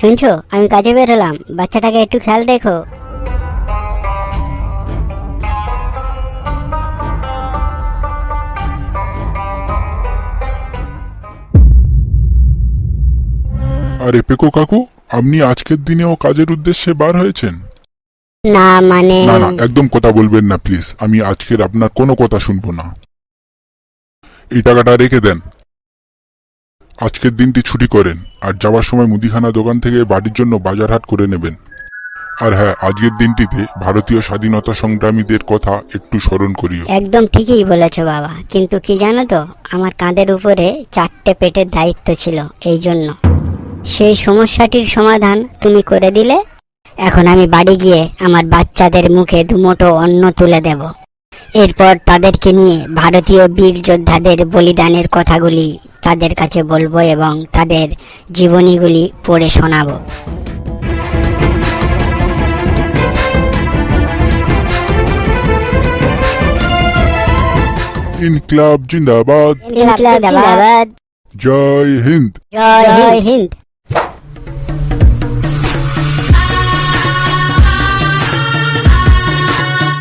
শুনছো? আমি কাজে বের হলাম। বাচ্চাটাকে একটু খেয়াল রেখো। আরে পেকো কাকু আপনি আজকের দিনেও কাজের উদ্দেশ্যে বার হয়েছেন? না মানে না না একদম কথা বলবেন না প্লিজ। আমি আজকের আপনার কোনো কথা শুনব না। এই টাকাটা রেখে দেন। আজকের দিনটি ছুটি করেন আর যাওয়ার সময় মুদিখানা দোকান থেকে বাড়ির জন্য বাজার হাট করে নেবেন। আর হ্যাঁ আজকের দিনটিতে ভারতীয় স্বাধীনতা সংগ্রামীদের কথা একটু স্মরণ করিও। একদম ঠিকই বলেছ বাবা। কিন্তু কি জানো তো, আমার কাঁধের উপরে চারটে পেটের দায়িত্ব ছিল, এই জন্য। সেই সমস্যাটির সমাধান তুমি করে দিলে, এখন আমি বাড়ি গিয়ে আমার বাচ্চাদের মুখে দুমোটো অন্ন তুলে দেব। এরপর তাদেরকে নিয়ে ভারতীয় বীর যোদ্ধাদের বলিদানের কথাগুলি তাদের কাছে বলব এবং তাদের জীবনীগুলি পড়ে শোনাবো। ইনকলাব জিন্দাবাদ। জিন্দাবাদ। জয় হিন্দ। জয় হিন্দ।